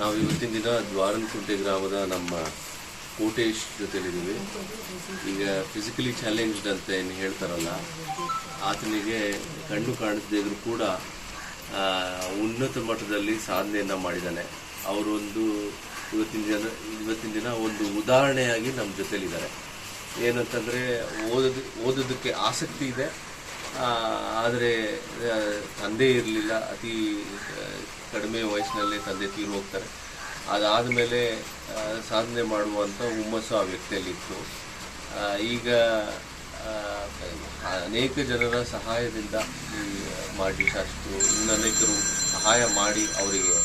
ನಾವು ಇವತ್ತಿನ ದಿನ ದ್ವಾರನಕುಂಟೆ ಗ್ರಾಮದ ನಮ್ಮ ಕೋಟೇಶ್ ಜೊತೆಲಿದ್ದೀವಿ. ಈಗ ಫಿಸಿಕಲಿ ಚಾಲೆಂಜ್ಡ್ ಅಂತ ಏನು ಹೇಳ್ತಾರಲ್ಲ, ಆತನಿಗೆ ಕಣ್ಣು ಕಾಣಿಸದೇ ಇದ್ರೂ ಕೂಡ ಉನ್ನತ ಮಟ್ಟದಲ್ಲಿ ಸಾಧನೆಯನ್ನ ಮಾಡಿದ್ದಾನೆ. ಅವರೊಂದು ಇವತ್ತಿನ ದಿನ ಇವತ್ತಿನ ದಿನ ಒಂದು ಉದಾಹರಣೆಯಾಗಿ ನಮ್ಮ ಜೊತೆಲಿದ್ದಾರೆ. ಏನಂತಂದ್ರೆ, ಓದೋದು, ಓದೋದಕ್ಕೆ ಆಸಕ್ತಿ ಇದೆ. ಆದರೆ ತಂದೆ ಇರಲಿಲ್ಲ. ಅತಿ ಕಡಿಮೆ ವಯಸ್ಸಿನಲ್ಲೇ ತಂದೆ ತೀರು ಹೋಗ್ತಾರೆ. ಅದಾದಮೇಲೆ ಸಾಧನೆ ಮಾಡುವಂಥ ಹುಮ್ಮಸ್ಸು ಆ ವ್ಯಕ್ತಿಯಲ್ಲಿತ್ತು. ಈಗ ಅನೇಕ ಜನರ ಸಹಾಯದಿಂದ ಈ ಮಾಡಿ ಇನ್ನು ಅನೇಕರು ಸಹಾಯ ಮಾಡಿ ಅವರಿಗೆ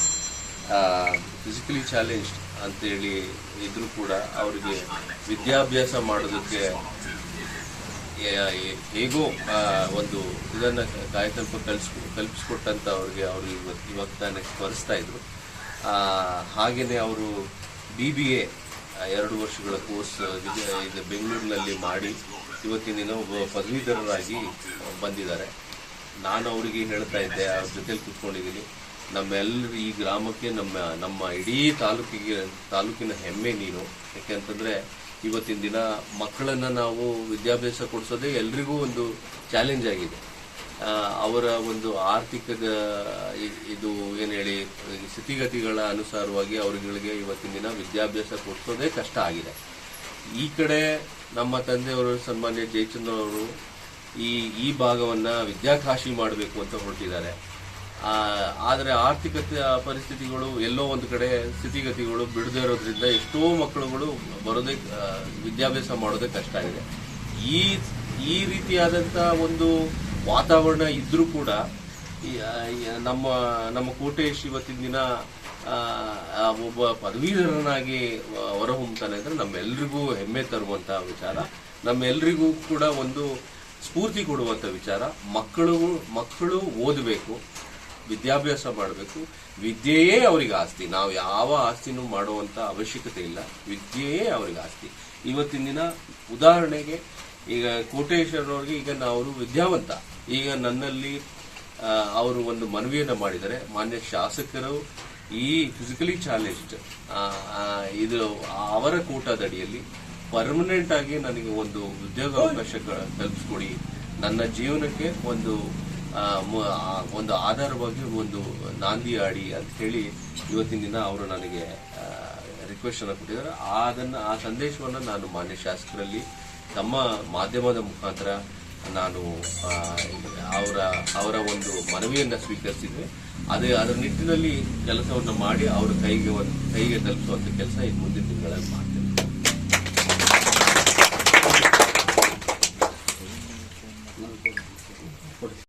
ಫಿಸಿಕಲಿ ಚಾಲೆಂಜ್ ಅಂತೇಳಿ ಇದ್ರೂ ಕೂಡ ಅವರಿಗೆ ವಿದ್ಯಾಭ್ಯಾಸ ಮಾಡೋದಕ್ಕೆ ಹೇಗೋ ಒಂದು ಇದನ್ನು ಕಾಯಕಲ್ಪ ಕಲ್ಸ್, ಕಲ್ಪಿಸ್ಕೊಟ್ಟಂತ ಅವ್ರಿಗೆ ಅವರು ಇವತ್ತು ಇವತ್ತು ನನಗೆ ಸ್ಮರಿಸ್ತಾ ಇದ್ರು. ಹಾಗೆಯೇ ಅವರು ಬಿ ಬಿ ಎ ಎರಡು ವರ್ಷಗಳ ಕೋರ್ಸ್ ಇದು ಬೆಂಗಳೂರಿನಲ್ಲಿ ಮಾಡಿ ಇವತ್ತಿನ ದಿನ ಒಬ್ಬ ಪದವೀಧರರಾಗಿ ಬಂದಿದ್ದಾರೆ. ನಾನು ಅವರಿಗೆ ಹೇಳ್ತಾ ಇದ್ದೆ, ಅವ್ರ ಜೊತೆಲಿ ಕೂತ್ಕೊಂಡಿದ್ದೀನಿ ನಮ್ಮೆಲ್ಲರೂ ಈ ಗ್ರಾಮಕ್ಕೆ ನಮ್ಮ ನಮ್ಮ ಇಡೀ ತಾಲೂಕಿಗೆ, ತಾಲೂಕಿನ ಹೆಮ್ಮೆ ನೀನು. ಯಾಕೆಂತಂದ್ರೆ ಇವತ್ತಿನ ದಿನ ಮಕ್ಕಳನ್ನ ನಾವು ವಿದ್ಯಾಭ್ಯಾಸ ಕೊಡಿಸೋದೇ ಎಲ್ರಿಗೂ ಒಂದು ಚಾಲೆಂಜ್ ಆಗಿದೆ. ಅವರ ಒಂದು ಆರ್ಥಿಕದ ಇದು ಏನು ಹೇಳಿ ಸ್ಥಿತಿಗತಿಗಳ ಅನುಸಾರವಾಗಿ ಅವರುಗಳಿಗೆ ಇವತ್ತಿನ ದಿನ ವಿದ್ಯಾಭ್ಯಾಸ ಕೊಡಿಸೋದೇ ಕಷ್ಟ ಆಗಿದೆ. ಈ ಕಡೆ ನಮ್ಮ ತಂದೆಯವರು, ಸನ್ಮಾನ್ಯ ಜಯಚಂದ್ರ ಅವರು ಈ ಈ ಭಾಗವನ್ನ ವಿದ್ಯಾಕಾಶಿ ಮಾಡಬೇಕು ಅಂತ ಹೊರಟಿದ್ದಾರೆ. ಆದರೆ ಆರ್ಥಿಕತೆ ಪರಿಸ್ಥಿತಿಗಳು ಎಲ್ಲೋ ಒಂದು ಕಡೆ ಸ್ಥಿತಿಗತಿಗಳು ಬಿಡದೇ ಇರೋದ್ರಿಂದ ಎಷ್ಟೋ ಮಕ್ಕಳುಗಳು ಬರೋದೇ ವಿದ್ಯಾಭ್ಯಾಸ ಮಾಡೋದೇ ಕಷ್ಟ ಆಗಿದೆ. ಈ ಈ ರೀತಿಯಾದಂಥ ಒಂದು ವಾತಾವರಣ ಇದ್ರೂ ಕೂಡ ನಮ್ಮ ನಮ್ಮ ಕೋಟೇಶ್ ಇವತ್ತಿನ ದಿನ ಒಬ್ಬ ಪದವೀಧರನಾಗಿ ಹೊರಹೊಮ್ಮತಾನೆ ಅಂದರೆ ನಮ್ಮೆಲ್ರಿಗೂ ಹೆಮ್ಮೆ ತರುವಂತಹ ವಿಚಾರ. ನಮ್ಮೆಲ್ರಿಗೂ ಕೂಡ ಒಂದು ಸ್ಫೂರ್ತಿ ಕೊಡುವಂಥ ವಿಚಾರ. ಮಕ್ಕಳು ಮಕ್ಕಳು ಓದಬೇಕು. ವಿದ್ಯಾಭ್ಯಾಸ ಮಾಡಬೇಕು. ವಿದ್ಯೆಯೇ ಅವರಿಗೆ ಆಸ್ತಿ. ನಾವು ಯಾವ ಆಸ್ತಿನೂ ಮಾಡುವಂಥ ಅವಶ್ಯಕತೆ ಇಲ್ಲ. ವಿದ್ಯೆಯೇ ಅವರಿಗೆ ಆಸ್ತಿ. ಇವತ್ತಿನ ದಿನ ಉದಾಹರಣೆಗೆ ಈಗ ಕೋಟೇಶ್ವರವ್ರಿಗೆ ಈಗ ಅವರು ವಿದ್ಯಾವಂತ. ಈಗ ನನ್ನಲ್ಲಿ ಅವರು ಒಂದು ಮನವಿಯನ್ನು ಮಾಡಿದರೆ ಮಾನ್ಯ ಶಾಸಕರು ಈ ಫಿಸಿಕಲಿ ಚಾಲೆಂಜ್ಡ್ ಇದು ಅವರ ಕೂಟದಡಿಯಲ್ಲಿ ಪರ್ಮನೆಂಟ್ ಆಗಿ ನನಗೆ ಒಂದು ಉದ್ಯೋಗ ಅವಕಾಶ ಕಲ್ಪಿಸ್ಕೊಡಿ ನನ್ನ ಜೀವನಕ್ಕೆ ಒಂದು ಒಂದು ಆಧಾರವಾಗಿ ಒಂದು ನಾಂದಿ ಆಡಿ ಅಂತ ಹೇಳಿ ಇವತ್ತಿನ ದಿನ ಅವರು ನನಗೆ ರಿಕ್ವೆಸ್ಟ್ ಅನ್ನು ಕೊಟ್ಟಿದ್ದಾರೆ. ಅದನ್ನ, ಆ ಸಂದೇಶವನ್ನು ನಾನು ಮಾನ್ಯ ಶಾಸಕರಲ್ಲಿ, ತಮ್ಮ ಮಾಧ್ಯಮದ ಮುಖಾಂತರ ನಾನು ಅವರ ಅವರ ಒಂದು ಮನವಿಯನ್ನು ಸ್ವೀಕರಿಸಿದ್ವಿ. ಅದೇ, ಅದರ ನಿಟ್ಟಿನಲ್ಲಿ ಕೆಲಸವನ್ನು ಮಾಡಿ ಅವರ ಕೈಗೆ ಒಂದು, ಕೈಗೆ ತಲುಪಿಸುವಂತ ಕೆಲಸ ಇನ್ನು ಮುಂದಿನ ತಿಂಗಳಲ್ಲಿ ಮಾಡ್ತೇನೆ